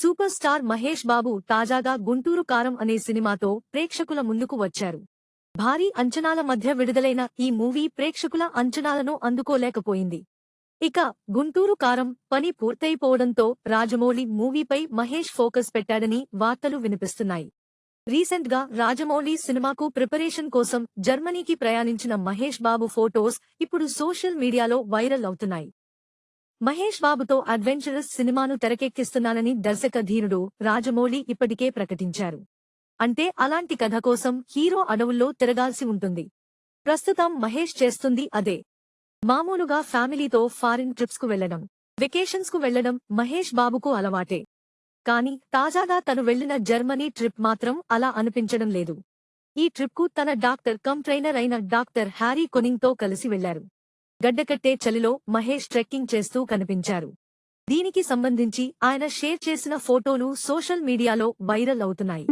Super star Mahesh Babu తాజాగా గుంటూరు కారం అనే సినిమాతో ప్రేక్షకుల ముందుకు వచ్చారు. భారీ అంచనాల మధ్య విడుదలైన ఈ మూవీ ప్రేక్షకుల అంచనాలను అందుకోలేకపోయింది. ఇక గుంటూరు కారం పని పూర్తయిపోవడంతో రాజమౌళి మూవీపై మహేష్ ఫోకస్ పెట్టాడని వార్తలు వినిపిస్తున్నాయి. రీసెంట్గా రాజమౌళి సినిమాకు ప్రిపరేషన్ కోసం జర్మనీకి ప్రయాణించిన మహేష్ బాబు ఫోటోస్ ఇప్పుడు సోషల్ మీడియాలో వైరల్ అవుతున్నాయి. మహేష్ బాబుతో అడ్వెంచరస్ సినిమాను తెరకెక్కిస్తున్నానని దర్శక ధీరుడు రాజమౌళి ఇప్పటికే ప్రకటించారు. అంటే అలాంటి కథ కోసం హీరో అడవుల్లో తిరగాల్సి ఉంటుంది. ప్రస్తుతం మహేష్ చేస్తుంది అదే. మామూలుగా ఫ్యామిలీతో ఫారిన్ ట్రిప్స్కు వెళ్ళడం వెకేషన్స్కు వెళ్ళడం మహేష్ బాబుకు అలవాటే. కాని తాజాగా తను వెళ్ళిన జర్మనీ ట్రిప్ మాత్రం అలా అనిపించడం లేదు. ఈ ట్రిప్కు తన డాక్టర్ కమ్ ట్రైనర్ అయిన డాక్టర్ హ్యారీ కొనింగ్తో కలిసి వెళ్ళారు గడ్డకట్టే చలిలో మహేష్ ట్రెక్కింగ్ చేస్తూ కనిపించారు. దీనికి సంబంధించి ఆయన షేర్ చేసిన ఫోటోలు సోషల్ మీడియాలో వైరల్ అవుతున్నాయి.